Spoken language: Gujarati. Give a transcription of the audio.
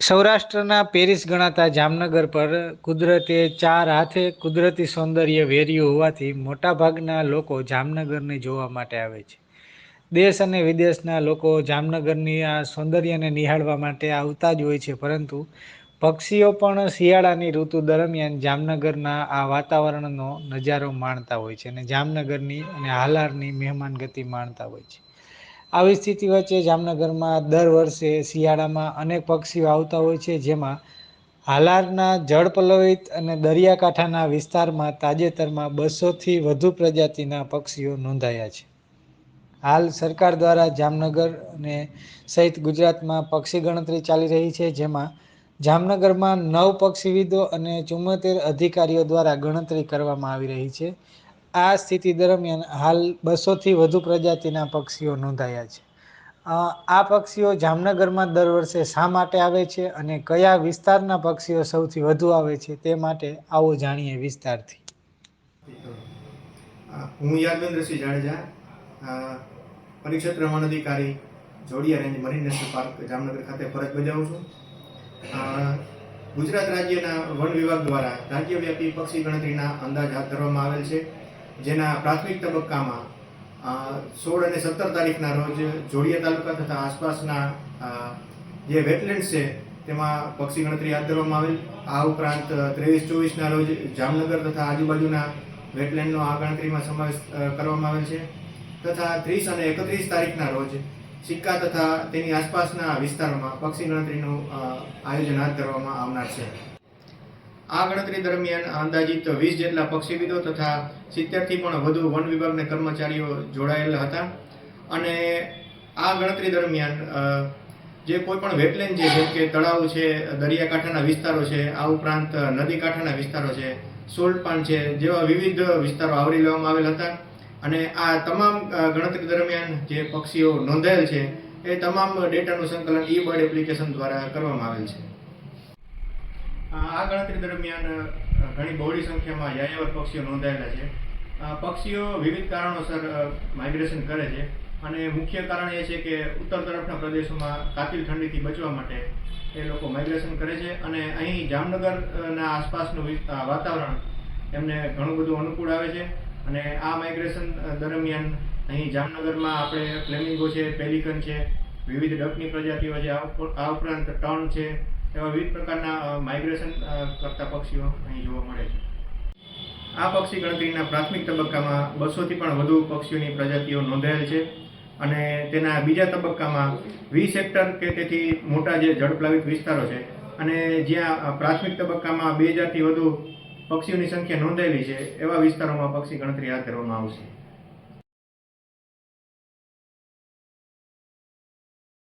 સૌરાષ્ટ્રના પેરિસ ગણાતા જામનગર પર કુદરતે ચાર હાથે કુદરતી સૌંદર્ય વેર્યું હોવાથી મોટાભાગના લોકો જામનગરને જોવા માટે આવે છે. દેશ અને વિદેશના લોકો જામનગરની આ સૌંદર્યને નિહાળવા માટે આવતા જ હોય છે, પરંતુ પક્ષીઓ પણ શિયાળાની ઋતુ દરમિયાન જામનગરના આ વાતાવરણનો નજારો માણતા હોય છે અને જામનગરની અને હાલારની મહેમાનગતિ માણતા હોય છે. આવી સ્થિતિ વચ્ચે જામનગરમાં દર વર્ષે શિયાળામાં અનેક પક્ષીઓ આવતા હોય છે, જેમાં હાલારના જળપલ્લવિત અને દરિયાકાંઠાના વિસ્તારમાં તાજેતરમાં બસોથી વધુ પ્રજાતિના પક્ષીઓ નોંધાયા છે. હાલ સરકાર દ્વારા જામનગર અને સહિત ગુજરાતમાં પક્ષી ગણતરી ચાલી રહી છે, જેમાં જામનગરમાં નવ પક્ષીવિદો અને ચુમ્મોતેર અધિકારીઓ દ્વારા ગણતરી કરવામાં આવી રહી છે. આ સ્થિતિ દરમિયાન હાલ બસોથી વધુ પ્રજાતિના પક્ષીઓ નોંધાયા છે. આ પક્ષીઓ જામનગરમાં દર વર્ષે શા માટે આવે છે અને કયા વિસ્તારના પક્ષીઓ સૌથી વધુ આવે છે તે માટે આવો જાણીએ વિસ્તારથી. હું યાદવેન્દ્રસિંહ જાડેજા પરિક્ષેત્ર વન અધિકારી Jodiya range marine national park, Jamnagar ખાતે ફરજ બજાવું છું. ગુજરાત રાજ્યના વન વિભાગ દ્વારા રાજ્યવ્યાપી પક્ષી ગણતરીના અંદાજ હાથ ધરવામાં આવેલ છે. જેના પ્રાથમિક તબક્કામાં સોળ અને સત્તર તારીખના રોજ જોડિયા તાલુકા તથા આસપાસના જે વેટલેન્ડ્સ છે, તેમાં પક્ષી ગણતરી હાથ ધરવામાં આવેલ. આ ઉપરાંત ત્રેવીસ ચોવીસના રોજ જામનગર તથા આજુબાજુના વેટલેન્ડનો આ ગણતરીમાં સમાવેશ કરવામાં આવેલ છે. તથા ત્રીસ અને એકત્રીસ તારીખના રોજ સિક્કા તથા તેની આસપાસના વિસ્તારોમાં પક્ષી ગણતરીનું આયોજન હાથ ધરવામાં આવનાર છે. આ ગણતરી દરમિયાન અંદાજિત વીસ જેટલા પક્ષીવિદો તથા સિત્તેરથી પણ વધુ વન વિભાગના કર્મચારીઓ જોડાયેલા હતા. અને આ ગણતરી દરમિયાન જે કોઈ પણ વેટલેન્ડ છે, જેમ કે તળાવ છે, દરિયાકાંઠાના વિસ્તારો છે, આ ઉપરાંત નદી કાંઠાના વિસ્તારો છે સોલ્ટ પાન છે, જેવા વિવિધ વિસ્તારો આવરી લેવામાં આવેલ હતા. અને આ તમામ ગણતરી દરમિયાન જે પક્ષીઓ નોંધાયેલ છે, એ તમામ ડેટાનું સંકલન ઈ બર્ડ એપ્લિકેશન દ્વારા કરવામાં આવેલ છે. આ ગણતરી દરમિયાન ઘણી બહોળી સંખ્યામાં યાયાવર પક્ષીઓ નોંધાયેલા છે. પક્ષીઓ વિવિધ કારણોસર માઇગ્રેશન કરે છે અને મુખ્ય કારણ એ છે કે ઉત્તર તરફના પ્રદેશોમાં કાતિલ ઠંડીથી બચવા માટે એ લોકો માઇગ્રેશન કરે છે અને અહીં જામનગરના આસપાસનું વાતાવરણ એમને ઘણું બધું અનુકૂળ આવે છે અને આ માઇગ્રેશન દરમિયાન અહીં જામનગરમાં આપણે ફ્લેમિંગો છે પેલિકન છે, વિવિધ ડકની પ્રજાતિઓ છે, આ ઉપરાંત ટર્ન છે એવા વિવિધ પ્રકારના માઇગ્રેશન કરતા પક્ષીઓ અહીં જોવા મળે છે. આ પક્ષી ગણતરીના પ્રાથમિક તબક્કામાં બસોથી પણ વધુ પક્ષીઓની પ્રજાતિઓ નોંધાયેલ છે અને તેના બીજા તબક્કામાં વીસ હેક્ટર કે તેથી મોટા જે જળપ્લાવિત વિસ્તારો છે અને જ્યાં પ્રાથમિક તબક્કામાં બે હજારથી વધુ પક્ષીઓની સંખ્યા નોંધાયેલી છે એવા વિસ્તારોમાં પક્ષી ગણતરી હાથ ધરવામાં આવશે.